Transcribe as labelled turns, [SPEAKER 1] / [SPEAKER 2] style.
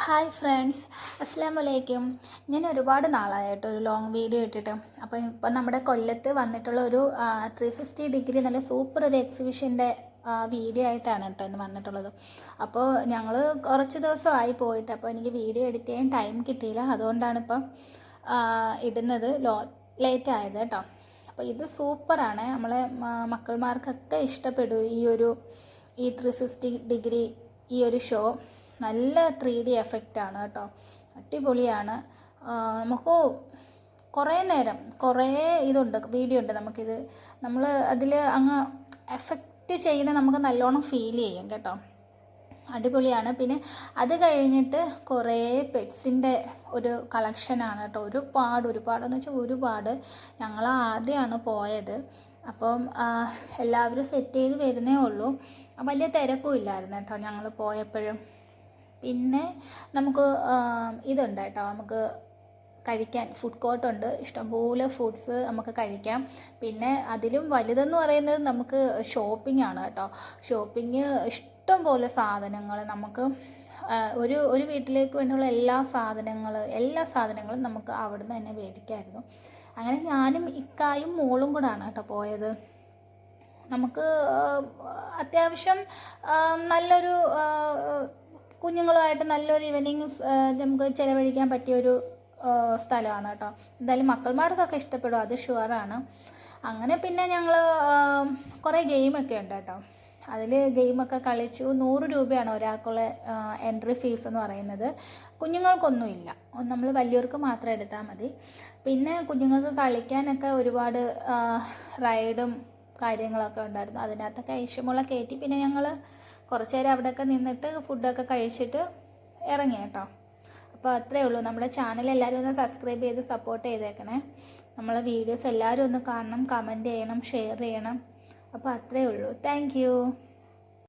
[SPEAKER 1] Hi friends അസ്സാം വലൈക്കും ഞാൻ ഒരുപാട് നാളായിട്ട് ഒരു ലോങ് വീഡിയോ ഇട്ടിട്ട്. അപ്പോൾ ഇപ്പം നമ്മുടെ കൊല്ലത്ത് വന്നിട്ടുള്ള ഒരു ത്രീ സിക്സ്റ്റി ഡിഗ്രി നല്ല സൂപ്പർ ഒരു എക്സിബിഷന്റെ വീഡിയോ ആയിട്ടാണ് കേട്ടോ ഇന്ന് വന്നിട്ടുള്ളത്. അപ്പോൾ ഞങ്ങൾ കുറച്ച് ദിവസമായി പോയിട്ട് അപ്പോൾ എനിക്ക് വീഡിയോ എഡിറ്റ് ചെയ്യാൻ ടൈം കിട്ടിയില്ല. അതുകൊണ്ടാണ് ഇപ്പം ഇടുന്നത് ലോ ലേറ്റ് ആയത് കേട്ടോ. അപ്പോൾ ഇത് സൂപ്പറാണ് നമ്മളെ മക്കൾമാർക്കൊക്കെ ഇഷ്ടപ്പെടും ഈ ഒരു ഈ ത്രീ സിക്സ്റ്റി ഡിഗ്രി ഈ ഒരു ഷോ നല്ല ത്രീ ഡി എഫക്റ്റാണ് കേട്ടോ. അടിപൊളിയാണ്. നമുക്ക് കുറേ നേരം കുറേ ഇതുണ്ട് വീഡിയോ ഉണ്ട് നമുക്കിത്. നമ്മൾ അതിൽ അങ്ങ് എഫക്റ്റ് ചെയ്യുന്ന നമുക്ക് നല്ലോണം ഫീൽ ചെയ്യും കേട്ടോ. അടിപൊളിയാണ്. പിന്നെ അത് കഴിഞ്ഞിട്ട് കുറേ പെറ്റ്സിന്റെ ഒരു കളക്ഷനാണ് കേട്ടോ. ഒരുപാട് ഒരുപാടെന്ന് വെച്ചാൽ ഒരുപാട് ഞങ്ങൾ ആദ്യമാണ് പോയത്. അപ്പം എല്ലാവരും സെറ്റ് ചെയ്ത് വരുന്നേ ഉള്ളൂ. വലിയ തിരക്കും ഇല്ലായിരുന്നു കേട്ടോ ഞങ്ങൾ പോയപ്പോഴും. പിന്നെ നമുക്ക് ഇതുണ്ട് കേട്ടോ. നമുക്ക് കഴിക്കാൻ ഫുഡ് കോർട്ടുണ്ട് ഇഷ്ടംപോലെ ഫുഡ്സ് നമുക്ക് കഴിക്കാം. പിന്നെ അതിലും വലുതെന്ന് പറയുന്നത് നമുക്ക് ഷോപ്പിംഗ് ആണ് കേട്ടോ. ഷോപ്പിംഗ് ഇഷ്ടംപോലെ സാധനങ്ങൾ നമുക്ക് ഒരു ഒരു വീട്ടിലേക്ക് വേണ്ടിയുള്ള എല്ലാ സാധനങ്ങൾ എല്ലാ സാധനങ്ങളും നമുക്ക് അവിടുന്ന് തന്നെ മേടിക്കായിരുന്നു. അങ്ങനെ ഞാനും ഇക്കായും മോളും കൂടാണ് കേട്ടോ പോയത്. നമുക്ക് അത്യാവശ്യം നല്ലൊരു കുഞ്ഞുങ്ങളുമായിട്ട് നല്ലൊരു ഈവനിങ് നമുക്ക് ചിലവഴിക്കാൻ പറ്റിയൊരു സ്ഥലമാണ് കേട്ടോ. എന്തായാലും മക്കൾമാർക്കൊക്കെ ഇഷ്ടപ്പെടും അത് ഷുവറാണ് അങ്ങനെ പിന്നെ ഞങ്ങൾ കുറേ ഗെയിമൊക്കെ ഉണ്ട് കേട്ടോ. അതിൽ ഗെയിമൊക്കെ കളിച്ചു. നൂറ് രൂപയാണ് ഒരാൾക്കുള്ള എൻട്രി ഫീസ് എന്ന് പറയുന്നത്. കുഞ്ഞുങ്ങൾക്കൊന്നുമില്ല നമ്മൾ വലിയവർക്ക് മാത്രം എടുത്താൽ മതി. പിന്നെ കുഞ്ഞുങ്ങൾക്ക് കളിക്കാനൊക്കെ ഒരുപാട് റൈഡും കാര്യങ്ങളൊക്കെ ഉണ്ടായിരുന്നു. അതിനകത്തൊക്കെ ഐശ്വമുള്ള കയറ്റി പിന്നെ ഞങ്ങൾ കുറച്ച് നേരം അവിടെയൊക്കെ നിന്നിട്ട് ഫുഡൊക്കെ കഴിച്ചിട്ട് ഇറങ്ങി കേട്ടോ. അപ്പോൾ അത്രയേ ഉള്ളൂ. നമ്മുടെ ചാനൽ എല്ലാവരും ഒന്ന് സബ്സ്ക്രൈബ് ചെയ്ത് സപ്പോർട്ട് ചെയ്തേക്കണേ. നമ്മളെ വീഡിയോസ് എല്ലാവരും ഒന്ന് കാണണം കമന്റ് ചെയ്യണം ഷെയർ ചെയ്യണം. അപ്പോൾ അത്രയേ ഉള്ളൂ. താങ്ക്